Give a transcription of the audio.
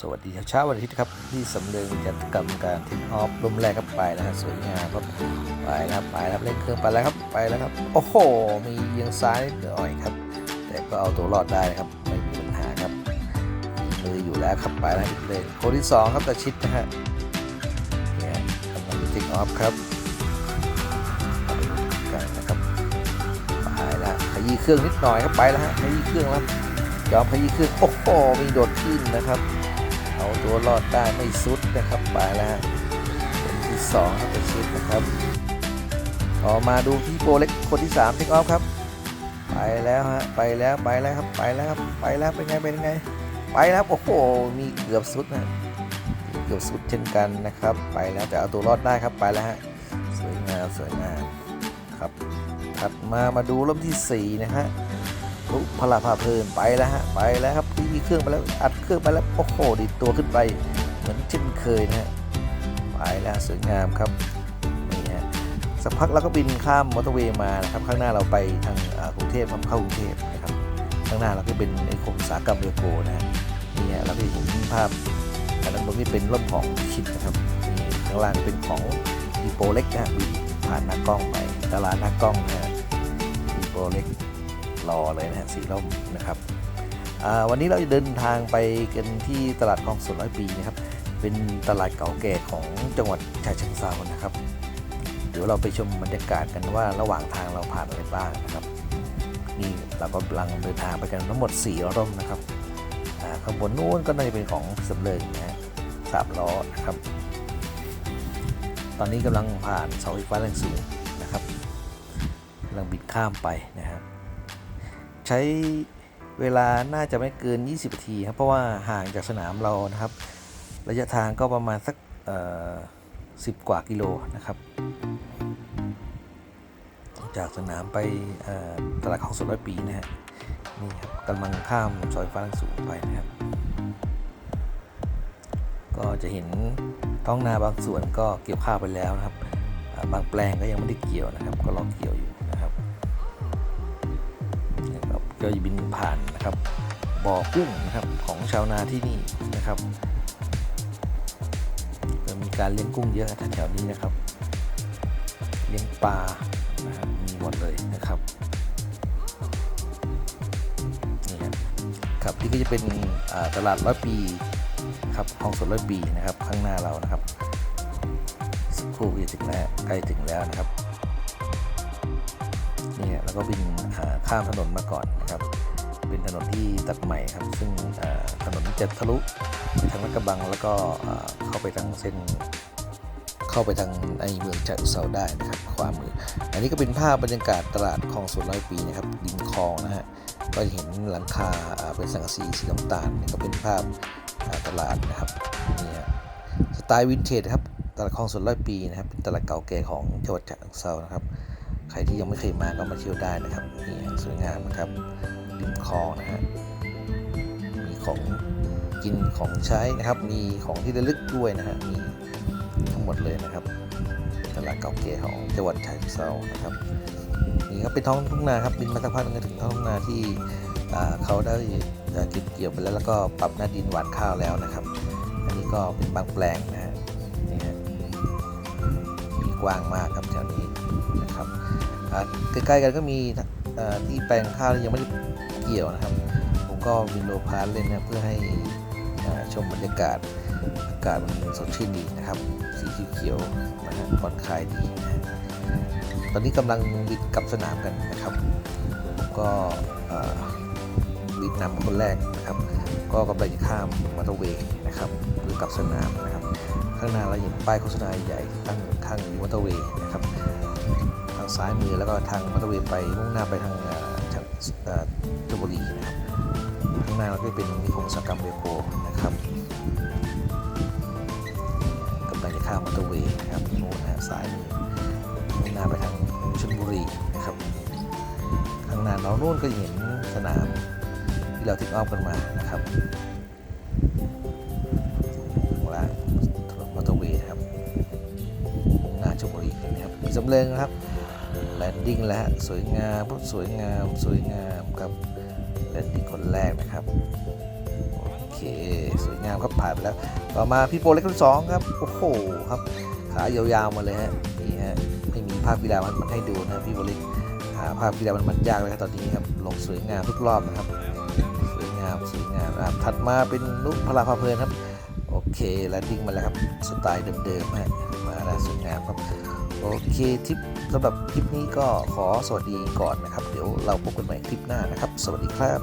สวัสดีเช้าวันอาทิตย์ครับที่สำเร็จจัดกรรมการทิปออฟลมแรกครับไปแล้วฮะสวยงามครับไปแล้วครับไปแล้วครับเล่นเครื่องไปแล้วครับไปแล้วครับโอ้โห มีเอียงซ้ายนิดหน่อยครับ แต่ก็เอาตัวรอดได้นะครับไม่มีปัญหาครับมืออยู่แล้วครับไปแล้วอีกเลยคนที่สองครับตะชิดนะฮะเนี่ยกำลังทิกออฟครับกันนะครับไปแล้วขยี้เครื่องนิดหน่อยครับไปแล้วฮะขยี้เครื่องแล้วยอมขยี้เครื่องโอ้โหมีโดดขึ้นนะครับ เอาตัวรอดได้ไม่สุดนะครับไปแล้วฮะคนที่สองครับตะชิดนะครับต่อมาดูพี่โปเล็กคนที่สามทิกออฟครับ ไปแล้วฮะไปแล้วไปแล้วครับไปแล้วครับไปแล้วเป็นไงเป็นไง ไปแล้วโอ้โหมีเกือบสุดนะเกือบสุดเช่นกันนะครับ ไปแล้วแต่เอาตัวรอดได้ครับไปแล้วฮะสวยงามสวยงามครับถัดมามาดูรอบที่สี่นะฮะ พลาภาเพลินไปแล้วฮะไปแล้วครับที่เครื่องไปแล้วอัดเครื่องไปแล้วโอ้โหดิดตัวขึ้นไป เหมือนเช่นเคยนะฮะไปแล้วสวยงามครับนี่ฮะสักพักเราก็บินข้ามมอเตอร์เวย์มานะครับข้างหน้าเราไปทางกรุงเทพครับเข้ากรุงเทพนะครับข้างหน้าเราก็เป็นในกรมสากรรมเรือโกนะฮะนี่ฮะเราก็เห็นภาพอันนั้นตรงนี้เป็นร่มของชิดนะครับนี่ข้างล่างเป็นของดีโปเล็กนะบินผ่านหน้ากล้องไปตลาดหน้ากล้องนะฮะดีโปเล็ก รอเลยนะฮะสีร่มนะครับวันนี้เราจะเดินทางไปกันที่ตลาดคลองสวนร้อยปีนะครับ เป็นตลาดเก่าแก่ของจังหวัดฉะเชิงเทรานะครับ เดี๋ยวเราไปชมบรรยากาศกันว่าระหว่างทางเราผ่านอะไรบ้างนะครับนี่เราก็กำลังเดินทางไปกันทั้งหมด4ร่มนะครับข้างบนนู้นก็น่าจะเป็นของสำเริงนะฮะสามล้อนะครับ ตอนนี้กำลังผ่านเสาไฟฟ้าแรงสูงนะครับกำลังบิดข้ามไปนะครับ ใช้เวลาน่าจะไม่เกิน 20นาทีครับเพราะว่าห่างจากสนามเรานะครับ ระยะทางก็ประมาณสักเอ่อ10กว่ากิโลนะครับ จากสนามไปตลาดของสวนร้อยปีนะฮะนี่ครับกำลังข้ามซอยฟ้าแรงสูงไปนะครับ ก็จะเห็นท้องนาบางส่วนก็เกี่ยวข้าวไปแล้วนะครับ บางแปลงก็ยังไม่ได้เกี่ยวนะครับ ก็รอเกี่ยวอยู่ ก็บินผ่านนะครับบ่อกุ้งนะครับของชาวนาที่นี่นะครับจะมีการเลี้ยงกุ้งเยอะแถวๆนี้นะครับ เลี้ยงปลานะครับมีหมดเลยนะครับนี่ครับครับที่ก็จะเป็นตลาดร้อยปีครับคลองสวนร้อยปีนะครับข้างหน้าเรานะครับสักครู่จะถึงแล้วใกล้ถึงแล้วนะครับ แล้วก็บินข้ามถนนมาก่อนนะครับเป็นถนนที่ตัดใหม่ครับ ซึ่งถนนจะทะลุไปทางลาดกระบังแล้วก็เข้าไปทางเส้นเข้าไปทางในเมืองฉะเชิงเซาได้นะครับขวามมือ อันนี้ก็เป็นภาพบรรยากาศตลาดคลองสวนร้อยปีนะครับริมคลองนะฮะก็จะเห็นหลังคาเป็นสังกะสีสีน้ำตาลนี่ก็เป็นภาพตลาดนะครับนี่สไตล์วินเทจครับตลาดคลองสวนร้อยปีนะครับเป็นตลาดเก่าแก่ของจังหวัดฉะเชิงเซานะครับ ครที่ยังไม่เคยมาก็มาเที่ยวได้นะครับนี่สวยงามนะครับริมคลองนะฮะมีของกินของใช้นะครับ มีของที่ระลึกด้วยนะฮะมีทั้งหมดเลยนะครับตลาดเก่าแก่ของจังหวัดฉะเชิงเทรานะครับนี่ครับเป็นท้องทุ่งนาครับบินมาสักพักนึงถึงท้องทุ่งนาที่เขาได้เก็บเกี่ยวไปแล้วแล้วก็ปรับหน้าดินหว่านข้าวแล้วนะครับ อันนี้ก็เป็นบางแปลงนะฮะนี่ฮะ กว้างมากครับแถวนี้นะครับใกล้ๆกันก็มีที่แปลงข้าวยังไม่ได้เกี่ยวนะครับ ผมก็วินโดว์พาร์ทเล่นนะเพื่อให้ชมบรรยากาศอากาศมันสดชื่นดีนะครับ สีเขียวนะฮะผ่อนคลายดีนะตอนนี้กำลังบิดกับสนามกันนะครับผมก็บิดนำคนแรกนะครับ ก็กำลังจะข้ามมอเตอร์เวย์นะครับหรือกับสนามนะครับ ข้างหน้าเราเห็นป้ายโฆษณาใหญ่ตั้งข้างมอเตอร์เวย์นะครับทางซ้ายมือแล้วก็ทางมอเตอร์เวย์ไปมุ่งหน้าไปทางเอ่อทางเอ่อชลบุรีนะครับข้างหน้าเราก็เป็นนิคมอุตสาหกรรมเบโกนะครับกำลังจะข้ามมอเตอร์เวย์นะครับโน้นนะซ้ายมือมุ่งหน้าไปทางชลบุรีนะครับข้างหน้าเราโน่นก็เห็นสนามที่เราทิ้งออฟกันมานะครับ สำเริงนะครับแลนดิ้งแล้วฮะสวยงามสวยงามสวยงามครับแลนดิ้งคนแรกนะครับโอเคสวยงามครับผ่านไปแล้ว ต่อมาพี่โปเล็กคนที่สองครับโอ้โหครับขายาวๆมาเลยฮะนี่ฮะไม่มีภาพกีฬามันมันให้ดูนะพี่โปเล็กหาภาพกีฬามันมันยากเลยครับตอนนี้ครับลงสวยงามทุกรอบนะครับสวยงามสวยงามครับถัดมาเป็นนุพลาภาเพลินครับโอเคแล้วดิ้งมาแล้วครับสไตล์เดิมๆฮะมาแล้วสวยงามครับ โอเคทริปสำหรับคลิปนี้ก็ขอสวัสดีก่อนนะครับ เดี๋ยวเราพบกันใหม่คลิปหน้านะครับ สวัสดีครับ